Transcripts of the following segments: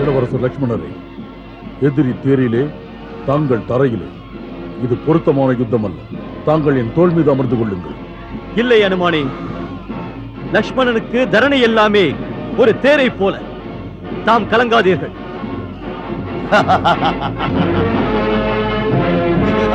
இளவரசர் லட்சுமணரே எதிரி தேரிலே தாங்கள் தரையிலே. இது பொருத்தமான யுத்தம் அல்ல தாங்கள் என் தோள் மீது அமர்ந்து கொள்ளுங்கள். இல்லை அனுமானி லக்ஷ்மணனுக்கு தரணி எல்லாமே ஒரு தேரை போல. தாம் கலங்காதீர்கள்.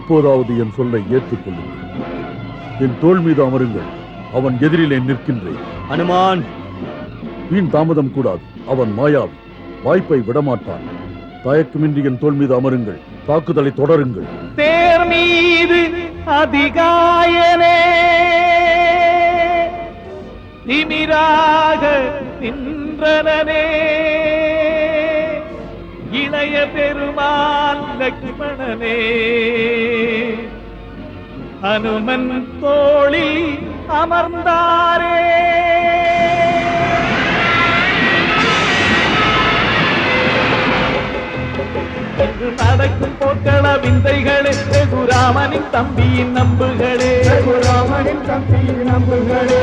இப்போதாவது என் சொல்லை ஏற்றுக்கொள்ளுங்கள். என் தோள் மீது அமருங்கள். அவன் எதிரிலே நிற்கின்றேன். அனுமான்! வீண் தாமதம் கூடாது. அவன் மாயாவி. வாய்ப்பை விடமாட்டான். தயக்கமின்றி என் தோள் மீது அமருங்கள். தாக்குதலை தொடருங்கள். தேர் மீது அதிகாயனே! திமிராக நின்றனனே! இளைய பெருமாள் லக்ஷ்மணனே அனுமன் தோளில் அமர்ந்தாரே. நடக்கும் போக்கள விந்தைகளே. ரகுராமனின் தம்பியின் நம்புகளே. ரகுராமனின் தம்பியின் நம்புகளே.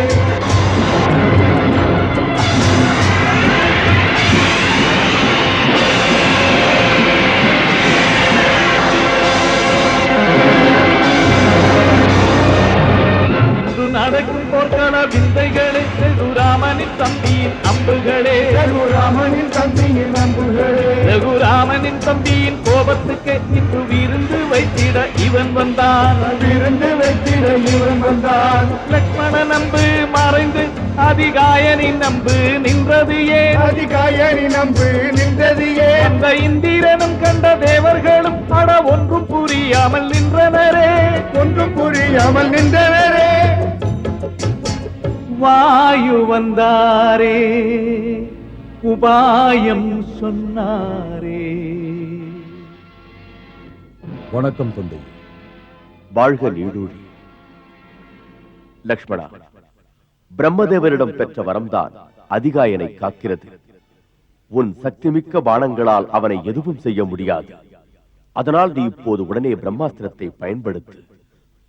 நடக்கும் போர்க்கள விந்தைகளே ரகுராமனின் தம்பியின் அம்புகளே. ரகுராமனின் தம்பியின் அம்புகளே. ரகுராமனின் தம்பியின் கோபத்துக்கு இன்று விருந்து வைத்திட இவன் வந்தான். விருந்து வைத்திட இவன் வந்தான். லக்ஷ்மண நம்பு மறைந்து அதிகாயனின் நம்பு நின்றது ஏன்? அதிகாயனின் நம்பு நின்றது ஏன்? அந்த இந்திரனும் கண்ட தேவர்களும் அட ஒன்றும் புரியாமல் நின்றனரே. ஒன்றும் புரியாமல் நின்றனரே. வாயு வந்தாரே உபாயம் சொன்னாரே. வணக்கம் தந்தை. வாழ்க நீடூழி. லக்ஷ்மணா பிரம்மதேவரிடம் பெற்ற வரம்தான் அதிகாயனை காக்கிறது. உன் சக்திமிக்க பானங்களால் அவனை எதுவும் செய்ய முடியாது. அதனால் நீ இப்போது உடனே பிரம்மாஸ்திரத்தை பயன்படுத்து.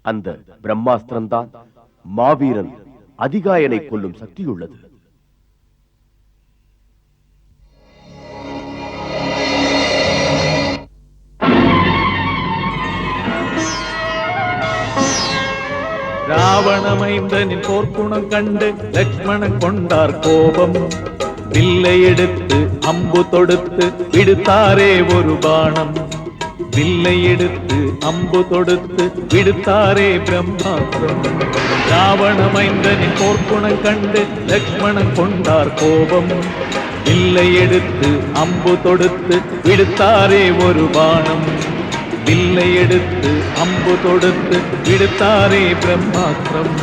அந்த பிரம்மாஸ்திரம்தான் மாவீரன் அதிகாயனை கொல்லும் சக்தியுள்ளது. ராவணமைந்தனின் போர்க்குணம் கண்டு லக்ஷ்மணன் கொண்டார் கோபம். வில்லை எடுத்து அம்பு தொடுத்து விடுத்தாரே ஒரு பானம். வில்லை எடுத்து அம்பு தொடுத்து விடுத்தாரே பிரம்மாஸ்திரம். ராவணமைந்தனின் போர்க்குணம் கண்டு லக்ஷ்மணன் கொண்டார் கோபம். வில்லை எடுத்து அம்பு தொடுத்து விடுத்தாரே ஒரு பானம். வில்லை எடுத்து அம்பு தொடுத்து விடுத்தாரே பிரம்மாஸ்திரம்.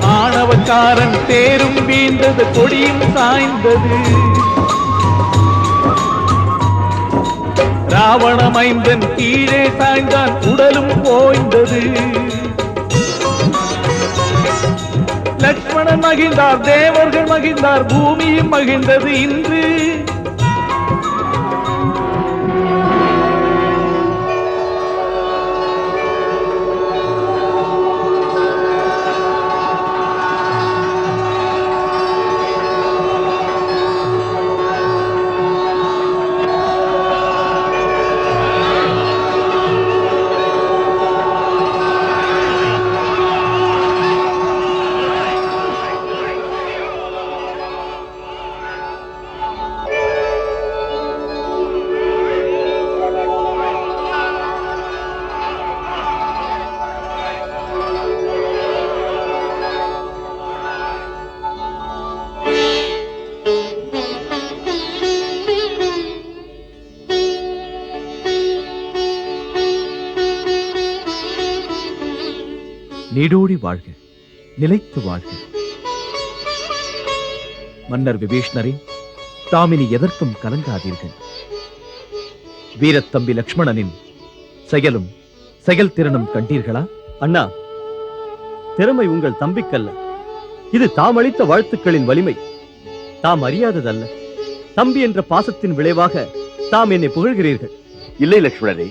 ஆணவக்காரன் தேரும் வீழ்ந்தது கொடியும் சாய்ந்தது. ராவணமைந்தன் கீழே சாய்ந்தான் உடலும் ஓய்ந்தது. லக்ஷ்மணன் மகிழ்ந்தார் தேவர்கள் மகிழ்ந்தார் பூமியும் மகிழ்ந்தது இன்று. நீடோடி வாழ்க நிலைத்து வாழ்க. மன்னர் விபீஷ்ணரே தாமினி எதற்கும் கலங்காதீர்கள். வீரத்தம்பி லக்ஷ்மணனின் செயலும் செயல்திறனும் கண்டீர்களா? அண்ணா திறமை உங்கள் தம்பிக்கல்ல. இது தாம் அளித்த வாழ்த்துக்களின் வலிமை. தாம் அறியாததல்ல. தம்பி என்ற பாசத்தின் விளைவாக தாம் என்னை புகழ்கிறீர்கள். இல்லை லட்சுமணரே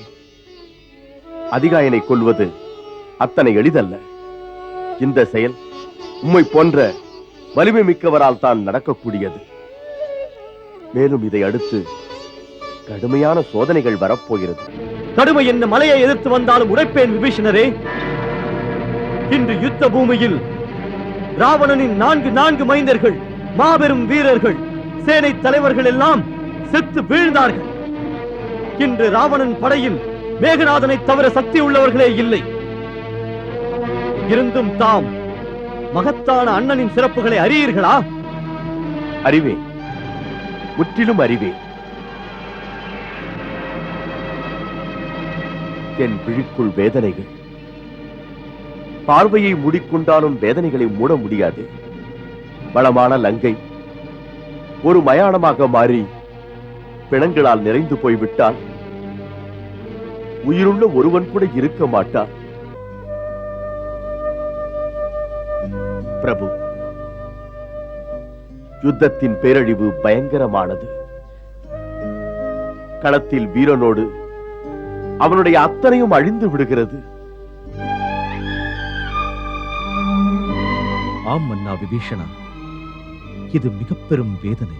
அதிகாயனை கொல்வது அத்தனை எளிதல்ல. இந்த செயல் உம்மை போன்ற வலிமை மிக்கவரால் தான் நடக்கக்கூடியது. மேலும் இதை அடுத்து கடுமையான சோதனைகள் வரப்போகிறது. கடுமை என்ன மலையை எதிர்த்து வந்தாலும் உடைப்பேன் விபீஷணரே. இன்று யுத்த பூமியில் ராவணனின் நான்கு நான்கு மைந்தர்கள் மாபெரும் வீரர்கள் சேனை தலைவர்கள் எல்லாம் செத்து வீழ்ந்தார்கள். இன்று ராவணன் படையில் மேகநாதனை தவிர சக்தி உள்ளவர்களே இல்லை. இருந்தும் தாம் மகத்தான அண்ணனின் சிறப்புகளை அறியீர்களா? அறிவே முற்றிலும் அறிவே என் விழிக்குள் வேதனைகள். பார்வையை மூடிக்கொண்டாலும் வேதனைகளை மூட முடியாது. பலமான லங்கை ஒரு மயானமாக மாறி பிணங்களால் நிறைந்து போய்விட்டால் உயிருள்ள ஒருவன் கூட இருக்க மாட்டான். பிரபு யுத்தத்தின் பேரழிவு பயங்கரமானது. களத்தில் வீரனோடு அவனுடைய அத்தனையும் அழிந்து விடுகிறது. ஆம் மன்னா விபீஷணா. இது மிக பெரும் வேதனை.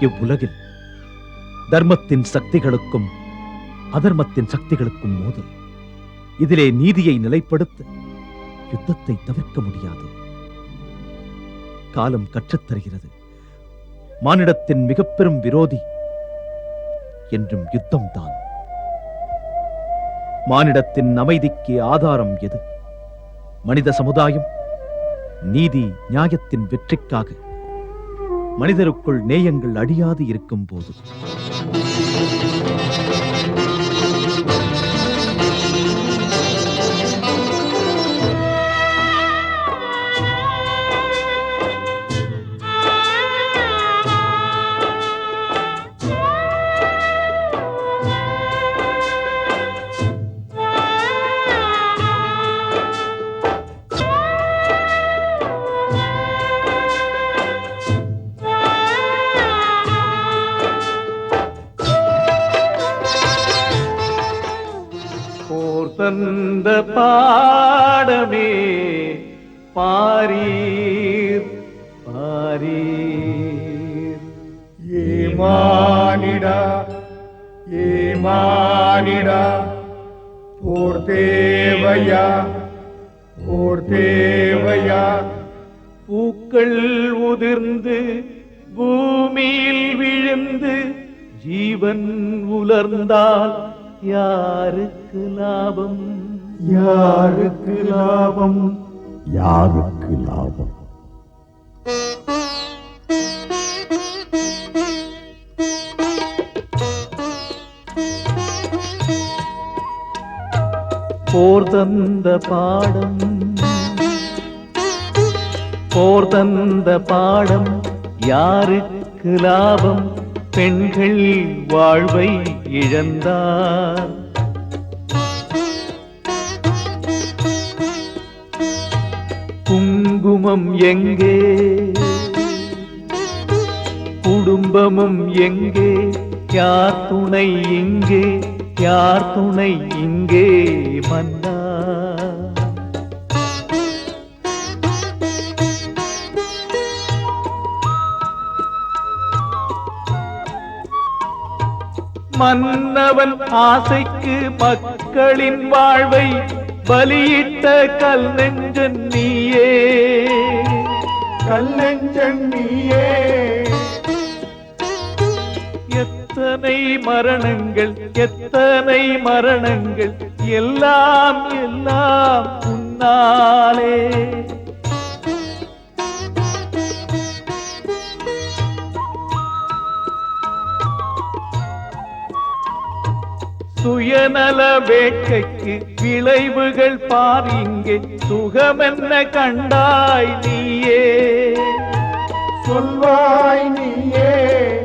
இவ்வுலகில் தர்மத்தின் சக்திகளுக்கும் அதர்மத்தின் சக்திகளுக்கும் மோதல். இதிலே நீதியை நிலைப்படுத்த யுத்தத்தை தவிர்க்க முடியாது. காலம் கற்றுத்தருகிறது மானிடத்தின் மிக பெரும் விரோதி என்றும் யுத்தம்தான். மானிடத்தின் அமைதிக்கு ஆதாரம் எது? மனித சமுதாயம் நீதி நியாயத்தின் வெற்றிக்காக. மனிதருக்குள் நேயங்கள் அழியாது இருக்கும் போது பாரீர் பாரீர். ஏமானிடா ஏமானிடா போர் தேவையா போர் தேவையா. பூக்கள் உதிர்ந்து பூமியில் விழுந்து ஜீவன் உலர்ந்தால் யாருக்கு லாபம்? யாருக்கு லாபம்? யாருக்கு லாபம்? போர் தந்த பாடம். போர் தந்த பாடம் யாருக்கு லாபம்? பெண்கள் வாழ்வை இழந்தார். குங்குமம் எங்கே? குடும்பமும் எங்கே? யார் துணை இங்கே? யார் துணை இங்கே? மன்னா. மன்னவன் ஆசைக்கு மக்களின் வாழ்வை பலியிட்ட கல் நெஞ்சன் நீயே. கல்லெஞ்சன் எத்தனை மரணங்கள் எத்தனை மரணங்கள் எல்லாம் எல்லாம் உன்னாலே. சுயநல வேட்கைக்கு விளைவுகள் பார் இங்கே. சுகமென்ன கண்டாய் நீயே. சொல்வாய் நீயே.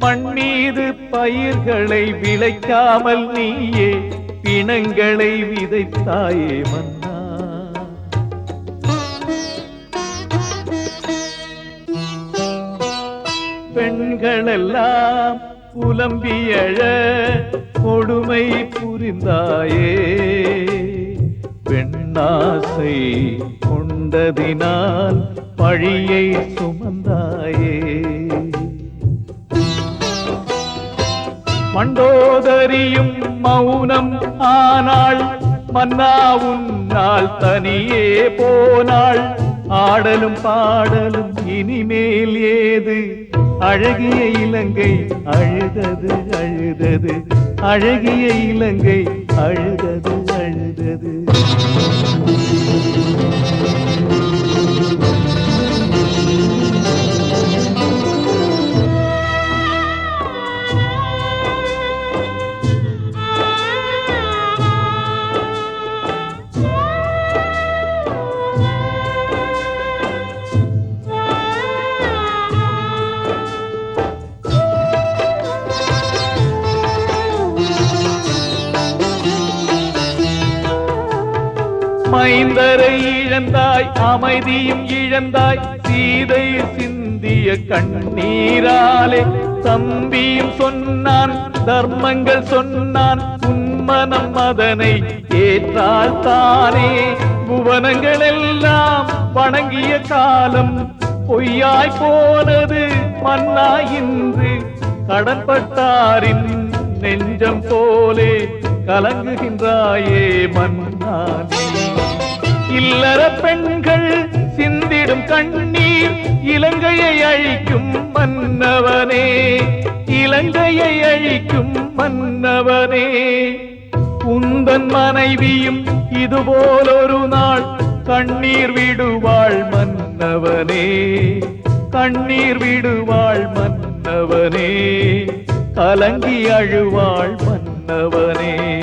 மண் மீது பயிர்களை விளைக்காமல் நீயே. பிணங்களை விதைத்தாயே மன்னா. பெண்களெல்லாம் புலம்பியழ கொடுமை புரிந்தாயே. பெண்ணாசை கொண்டதினால் பழியை சுமந்தாயே. மண்டோதரியும் மௌனம் ஆனாள் மன்னா உன்னால் தனியே போனாள். ஆடலும் பாடலும் இனிமேல் ஏது? அழகிய இலங்கை அழுதது அழுதது. அழகிய இலங்கை அழுதது அழுதது. மைந்தரை இழந்தாய் அமைதியும் இழந்தாய் சீதை சிந்திய கண்ணீராலே தம்பியும் சொன்னான் தர்மங்கள் சொன்னான் உன்மனம் அதனை ஏற்றால் தானே. புவனங்கள் எல்லாம் வணங்கிய காலம் பொய்யாய் போனது மன்னா இன்று. கடன்பட்டாரின் நெஞ்சம் போலே கலங்குகின்றாயே மன்னானே. இல்லற பெண்கள் சிந்திடும் கண்ணீர் இலங்கையை அழிக்கும் மன்னவனே இலங்கையை அழிக்கும் மன்னவனே. உந்தன் மனைவியும் இதுபோல் ஒரு நாள் கண்ணீர் விடுவாள் மன்னவனே கண்ணீர் விடுவாள் மன்னவனே கலங்கி அழுவாள் மன்னவனே.